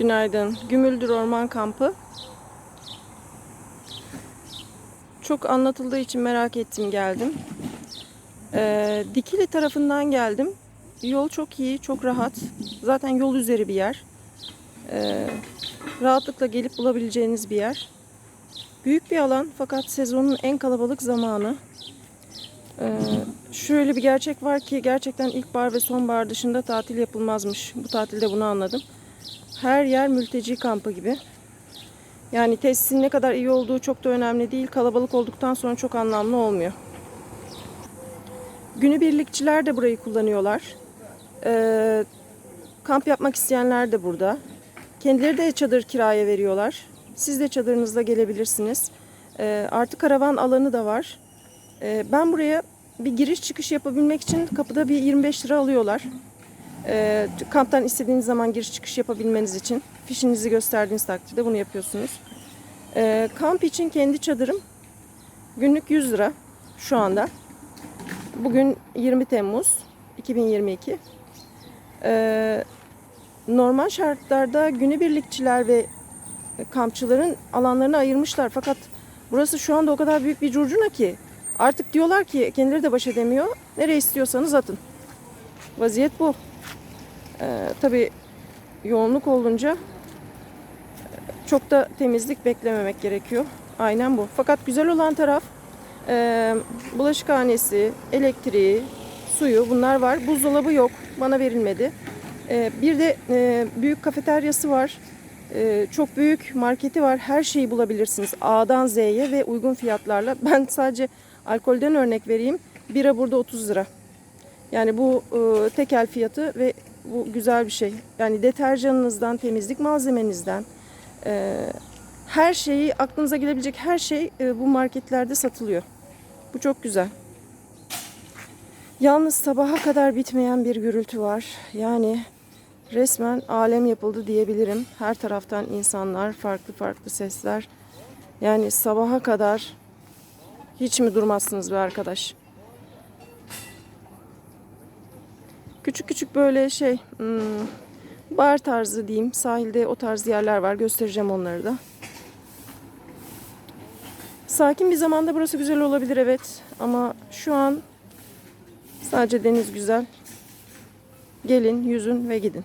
Günaydın. Gümüldür Orman Kampı. Çok anlatıldığı için merak ettim geldim. Ee, Dikili tarafından geldim. Yol çok iyi, çok rahat. Zaten yol üzeri bir yer. Ee, rahatlıkla gelip bulabileceğiniz bir yer. Büyük bir alan fakat sezonun en kalabalık zamanı. Ee, şöyle bir gerçek var ki gerçekten ilkbahar ve sonbahar dışında tatil yapılmazmış. Bu tatilde bunu anladım. Her yer mülteci kampı gibi. Yani tesisin ne kadar iyi olduğu çok da önemli değil. Kalabalık olduktan sonra çok anlamlı olmuyor. Günübirlikçiler de burayı kullanıyorlar. Ee, kamp yapmak isteyenler de burada. Kendileri de çadır kiraya veriyorlar. Siz de çadırınızla gelebilirsiniz. Ee, artı karavan alanı da var. Ee, ben buraya bir giriş çıkış yapabilmek için kapıda bir 25 lira alıyorlar. Ee, kamptan istediğiniz zaman giriş çıkış yapabilmeniz için fişinizi gösterdiğiniz takdirde bunu yapıyorsunuz. Ee, kamp için kendi çadırım günlük 100 lira şu anda. Bugün 20 Temmuz 2022. Ee, normal şartlarda günübirlikçiler ve kampçıların alanlarını ayırmışlar. Fakat burası şu anda o kadar büyük bir curcuna ki artık diyorlar ki kendileri de baş edemiyor. Nereye istiyorsanız atın. Vaziyet bu. Ee, tabii yoğunluk olunca e, çok da temizlik beklememek gerekiyor. Aynen bu. Fakat güzel olan taraf e, bulaşıkhanesi, elektriği, suyu bunlar var. Buzdolabı yok. Bana verilmedi. E, bir de e, büyük kafeteryası var. E, çok büyük marketi var. Her şeyi bulabilirsiniz. A'dan Z'ye ve uygun fiyatlarla. Ben sadece alkolden örnek vereyim. Bira burada 30 lira. Yani bu e, tekel fiyatı ve bu güzel bir şey. Yani deterjanınızdan, temizlik malzemenizden e, her şeyi aklınıza gelebilecek her şey e, bu marketlerde satılıyor. Bu çok güzel. Yalnız sabaha kadar bitmeyen bir gürültü var. Yani resmen alem yapıldı diyebilirim. Her taraftan insanlar, farklı farklı sesler. Yani sabaha kadar hiç mi durmazsınız be arkadaş? Küçük küçük böyle şey hmm, bar tarzı diyeyim. Sahilde o tarz yerler var. Göstereceğim onları da. Sakin bir zamanda burası güzel olabilir evet. Ama şu an sadece deniz güzel. Gelin, yüzün ve gidin.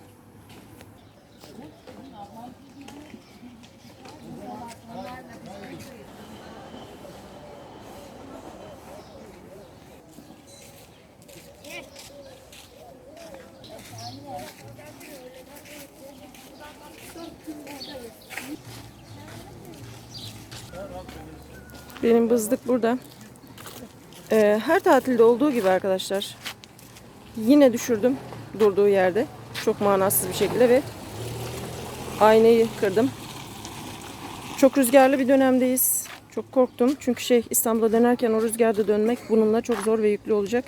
Benim bızdık burada. Ee, her tatilde olduğu gibi arkadaşlar. Yine düşürdüm durduğu yerde. Çok manasız bir şekilde ve aynayı kırdım. Çok rüzgarlı bir dönemdeyiz. Çok korktum. Çünkü şey İstanbul'a dönerken o rüzgarda dönmek bununla çok zor ve yüklü olacak.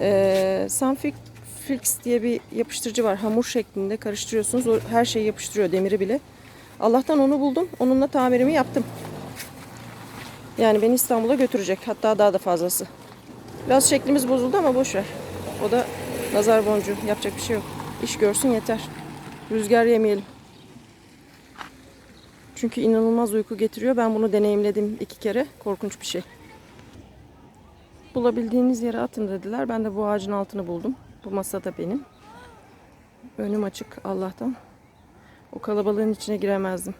Ee, Sunfix Flix diye bir yapıştırıcı var. Hamur şeklinde karıştırıyorsunuz. O her şeyi yapıştırıyor demiri bile. Allah'tan onu buldum. Onunla tamirimi yaptım. Yani beni İstanbul'a götürecek. Hatta daha da fazlası. Biraz şeklimiz bozuldu ama boş ver. O da nazar boncuğu. Yapacak bir şey yok. İş görsün yeter. Rüzgar yemeyelim. Çünkü inanılmaz uyku getiriyor. Ben bunu deneyimledim iki kere. Korkunç bir şey. Bulabildiğiniz yere atın dediler. Ben de bu ağacın altını buldum. Bu masa da benim. Önüm açık Allah'tan. O kalabalığın içine giremezdim.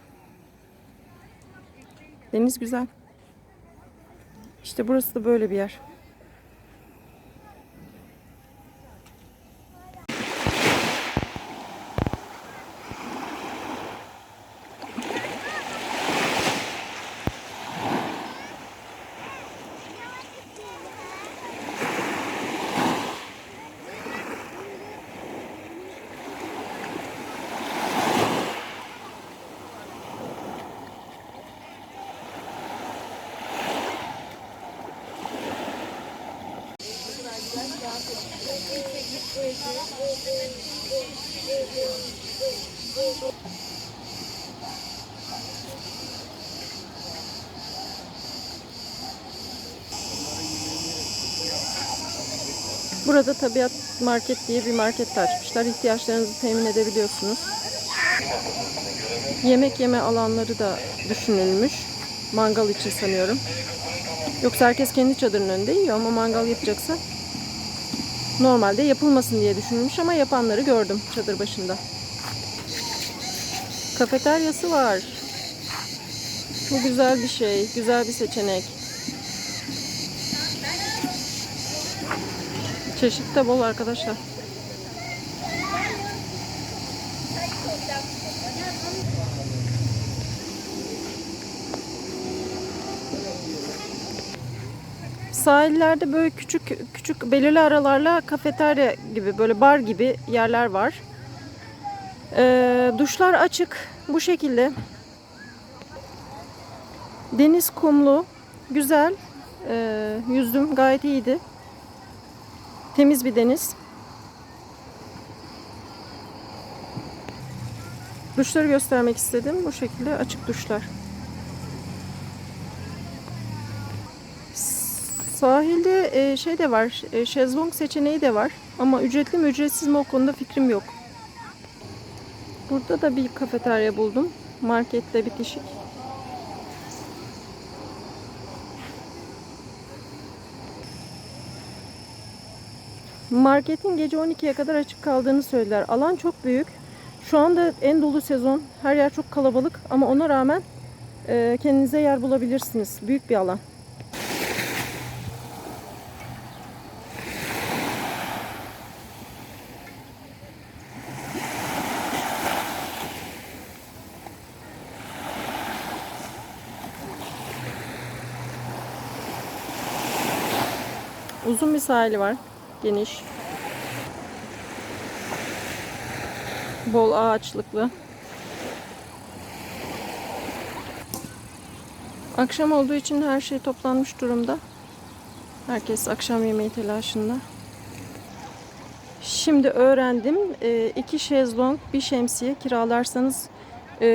Deniz güzel. İşte burası da böyle bir yer. Burada Tabiat Market diye bir market açmışlar. İhtiyaçlarınızı temin edebiliyorsunuz. Yemek yeme alanları da düşünülmüş. Mangal için sanıyorum. Yoksa herkes kendi çadırının önünde yiyor ama mangal yapacaksa normalde yapılmasın diye düşünülmüş ama yapanları gördüm çadır başında. Kafeteryası var. Bu güzel bir şey, güzel bir seçenek. Çeşit de bol arkadaşlar. Sahillerde böyle küçük küçük belirli aralarla kafeterya gibi böyle bar gibi yerler var. Ee, duşlar açık bu şekilde. Deniz kumlu, güzel. Ee, yüzdüm gayet iyiydi. Temiz bir deniz. Duşları göstermek istedim. Bu şekilde açık duşlar. Sahilde e, şey de var, e, şezlong seçeneği de var. Ama ücretli mi ücretsiz mi o konuda fikrim yok. Burada da bir kafeterya buldum. Markette bitişik. Marketin gece 12'ye kadar açık kaldığını söylediler. Alan çok büyük. Şu anda en dolu sezon. Her yer çok kalabalık ama ona rağmen e, kendinize yer bulabilirsiniz. Büyük bir alan. Uzun bir sahili var. Geniş. Bol ağaçlıklı. Akşam olduğu için her şey toplanmış durumda. Herkes akşam yemeği telaşında. Şimdi öğrendim. E, iki şezlong, bir şemsiye kiralarsanız e,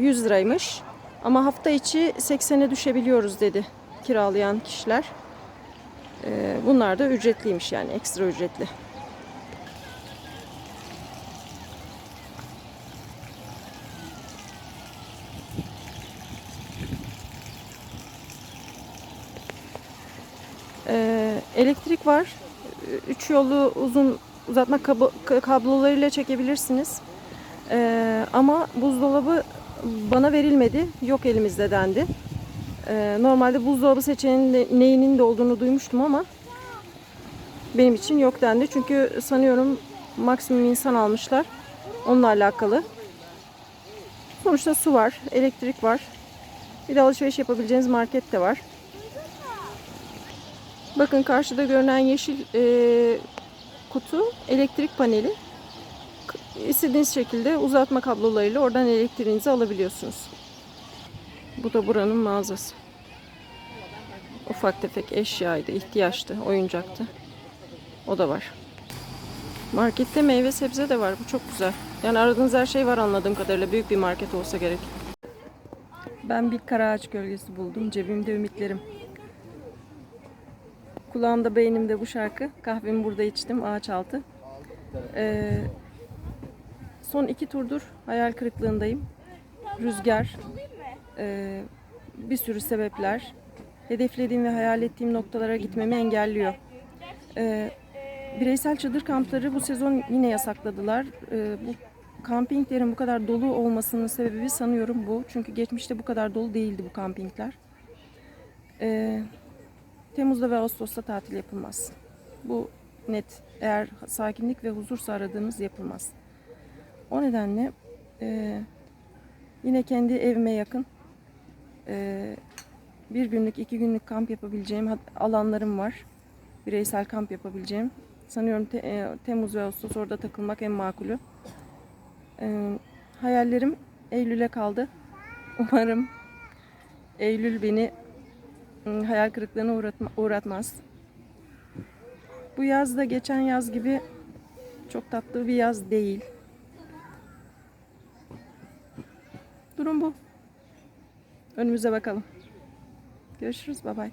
100 liraymış. Ama hafta içi 80'e düşebiliyoruz dedi kiralayan kişiler. E, bunlar da ücretliymiş yani ekstra ücretli. Ee, elektrik var. Üç yolu uzun uzatma kablolarıyla çekebilirsiniz. Ee, ama buzdolabı bana verilmedi. Yok elimizde dendi. Ee, normalde buzdolabı seçeneğinin de olduğunu duymuştum ama benim için yok dendi. Çünkü sanıyorum maksimum insan almışlar. Onunla alakalı. Sonuçta su var, elektrik var. Bir de alışveriş yapabileceğiniz market de var. Bakın karşıda görünen yeşil e, kutu elektrik paneli. İstediğiniz şekilde uzatma kablolarıyla oradan elektriğinizi alabiliyorsunuz. Bu da buranın mağazası. Ufak tefek eşyaydı, ihtiyaçtı, oyuncaktı. O da var. Markette meyve sebze de var. Bu çok güzel. Yani aradığınız her şey var anladığım kadarıyla. Büyük bir market olsa gerek. Ben bir kara ağaç gölgesi buldum. Cebimde ümitlerim. Kulağımda beynimde bu şarkı. Kahvemi burada içtim ağaç altı. Ee, son iki turdur hayal kırıklığındayım. Rüzgar, e, bir sürü sebepler hedeflediğim ve hayal ettiğim noktalara gitmemi engelliyor. Ee, bireysel çadır kampları bu sezon yine yasakladılar. Ee, bu kampinglerin bu kadar dolu olmasının sebebi sanıyorum bu. Çünkü geçmişte bu kadar dolu değildi bu kampingler. Ee, Temmuz'da ve Ağustos'ta tatil yapılmaz. Bu net. Eğer sakinlik ve huzursa aradığınız yapılmaz. O nedenle e, yine kendi evime yakın e, bir günlük, iki günlük kamp yapabileceğim alanlarım var. Bireysel kamp yapabileceğim. Sanıyorum te- e, Temmuz ve Ağustos orada takılmak en makulü. E, hayallerim Eylül'e kaldı. Umarım Eylül beni ım, hayal kırıklığına uğratma, uğratmaz. Bu yaz da geçen yaz gibi çok tatlı bir yaz değil. Durum bu. Önümüze bakalım. Görüşürüz. Bay bay.